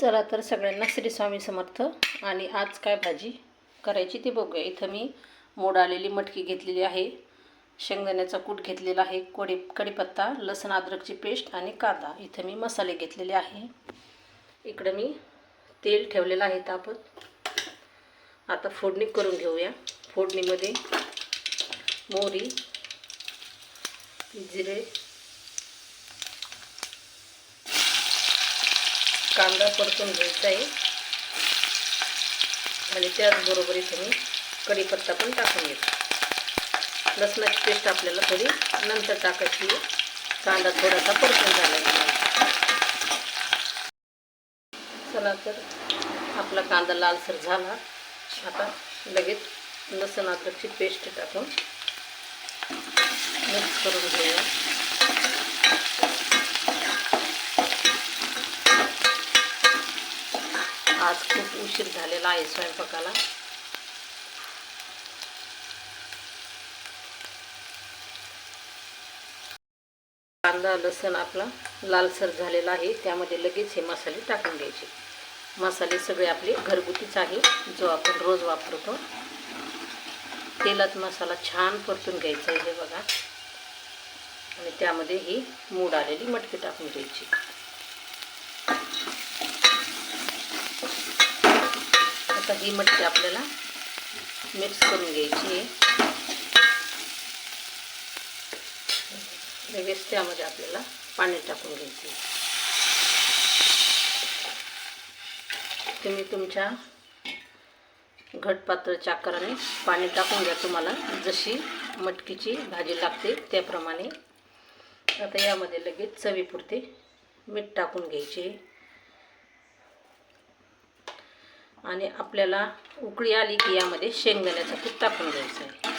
चला तर सगळ्यांना श्री स्वामी समर्थ. आणि आज काय भाजी? करायची ते बघूया. इथं मी मोड आलेली मटकी घेतलेली आहे. शेंगदाण्याचा कूट घेतलेला आहे. कोडी कढीपत्ता लसण अद्रकची पेस्ट आणि कांदा. इथं मी मसाले घेतलेले आहे. इकडं मी तेल ठेवलेलं आहे तापत आता फोडणी करून घेऊया. फोडणीमध्ये मोहरी जिरे कांदा परतून घ्यायचा आहे. आणि त्याचबरोबर इथे मी कढीपत्ता पण टाकून घेतो. लसणाची पेस्ट आपल्याला थोडी नंतर टाकायची कांदा थोडासा परतून झाला चला तर आपला कांदा लालसर झाला. आता लगेच लसण अद्रकची पेस्ट टाकून मिक्स करून घेऊया. आज खूप उशीर झालेला आहे स्वयंपाकाला. कांदा लसण आपला लालसर झालेला आहे. त्यामध्ये लगेच हे मसाले टाकून द्यायचे. मसाले सगळे आपले घरगुतीच आहे जो आपण रोज वापरतो. तेलात मसाला छान परतून घ्यायचा आहे हे बघा. आणि त्यामध्ये ही मूड आलेली मटकी टाकून द्यायची. आता ही मटकी आपल्याला मिक्स करून घ्यायची आहे. लगेच त्यामध्ये आपल्याला पाणी टाकून घ्यायचे तुम्ही तुमच्या घटपात्रच्या आकाराने पाणी टाकून घ्या तुम्हाला जशी मटकीची भाजी लागते त्याप्रमाणे. आता यामध्ये लगेच चवीपुरते मीठ टाकून घ्यायचे. आणि आपल्याला उकळी आली की यामध्ये शेंगदाण्याचा कूट टाकून द्यायचा आहे.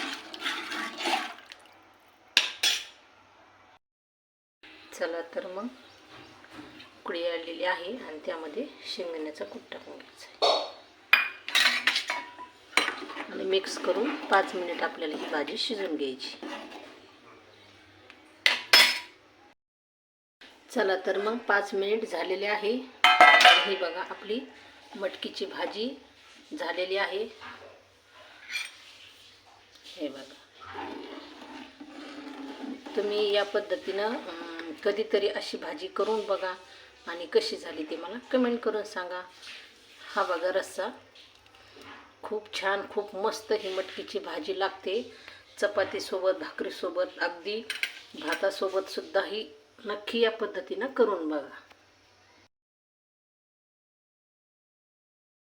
चला तर मग उकळी आलेली आहे आणि त्यामध्ये शेंगदाण्याचा कूट टाकून घ्यायचा आहे. आणि मिक्स करून पाच मिनिट आपल्याला ही भाजी शिजून घ्यायची. चला तर मग पाच मिनिट झालेले आहे. ही बघा आपली मटकीची भाजी झालेली आहे. हे बघा. तुम्ही या पद्धतीनं कधीतरी अशी भाजी करून बघा आणि कशी झाली ती मला कमेंट करून सांगा. हा बघा रस्सा. खूप छान खूप मस्त ही मटकीची भाजी लागते. चपातीसोबत भाकरीसोबत अगदी भातासोबतसुद्धा ही नक्की या पद्धतीनं करून बघा.